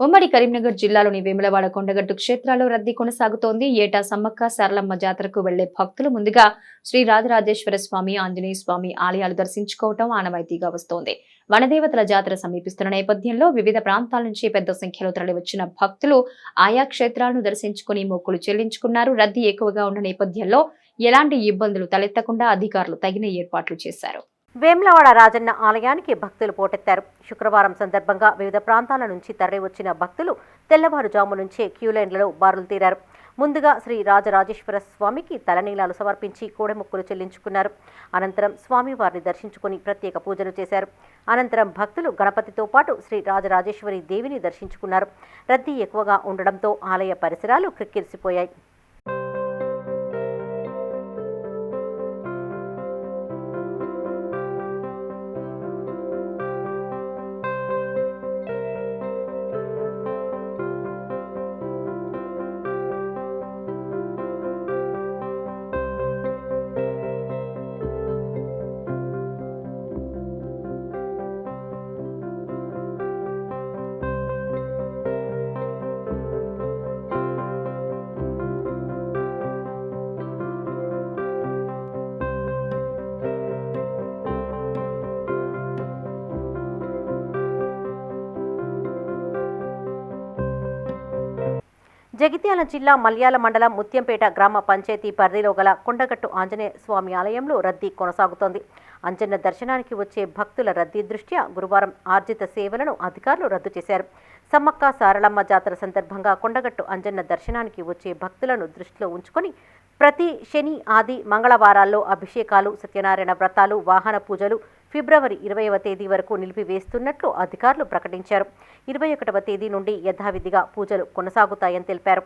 ఉమ్మడి కరీంనగర్ జిల్లాలోని వేములవాడ కొండగట్టు క్షేత్రాల్లో రద్దీ కొనసాగుతోంది. ఏటా సమ్మక్క సరళమ్మ జాతరకు వెళ్ళే భక్తులు ముందుగా శ్రీ రాజరాజేశ్వర స్వామి ఆంజనేయ స్వామి ఆలయాలు దర్శించుకోవటం ఆనవాయితీగా వస్తోంది. వనదేవతల జాతర సమీపిస్తున్న నేపథ్యంలో వివిధ ప్రాంతాల నుంచి పెద్ద సంఖ్యలో తరలివచ్చిన భక్తులు ఆయా క్షేత్రాలను దర్శించుకుని మొక్కులు చెల్లించుకున్నారు. రద్దీ ఎక్కువగా ఉన్న నేపథ్యంలో ఎలాంటి ఇబ్బందులు తలెత్తకుండా అధికారులు తగిన ఏర్పాట్లు చేశారు. వేములవాడ రాజన్న ఆలయానికి భక్తులు పోటెత్తారు. శుక్రవారం సందర్భంగా వివిధ ప్రాంతాల నుంచి తరలివచ్చిన భక్తులు తెల్లవారుజాము నుంచే క్యూ లైన్లలో బారులు తీరారు. ముందుగా శ్రీ రాజరాజేశ్వర స్వామికి తలనీలాలు సమర్పించి కోడెముక్కులు చెల్లించుకున్నారు. అనంతరం స్వామివారిని దర్శించుకుని ప్రత్యేక పూజలు చేశారు. అనంతరం భక్తులు గణపతితో పాటు శ్రీ రాజరాజేశ్వరి దేవిని దర్శించుకున్నారు. రద్దీ ఎక్కువగా ఉండడంతో ఆలయ పరిసరాలు క్రిక్కిరిసిపోయాయి. జగిత్యాల జిల్లా మల్యాల మండలం ముత్యంపేట గ్రామ పంచాయతీ పరిధిలో గల కొండగట్టు ఆంజనేయ స్వామి ఆలయంలో రద్దీ కొనసాగుతోంది. అంజన్న దర్శనానికి వచ్చే భక్తుల రద్దీ దృష్ట్యా గురువారం ఆర్జిత సేవలను అధికారులు రద్దు చేశారు. సమ్మక్క సారలమ్మ జాతర సందర్భంగా కొండగట్టు అంజన్న దర్శనానికి వచ్చే భక్తులను దృష్టిలో ఉంచుకొని ప్రతి శని ఆది మంగళవారాల్లో అభిషేకాలు సత్యనారాయణ వ్రతాలు వాహన పూజలు ఫిబ్రవరి ఇరవైవ తేదీ వరకు నిలిపివేస్తున్నట్లు అధికారులు ప్రకటించారు. ఇరవై ఒకటవ తేదీ నుండి యథావిధిగా పూజలు కొనసాగుతాయని తెలిపారు.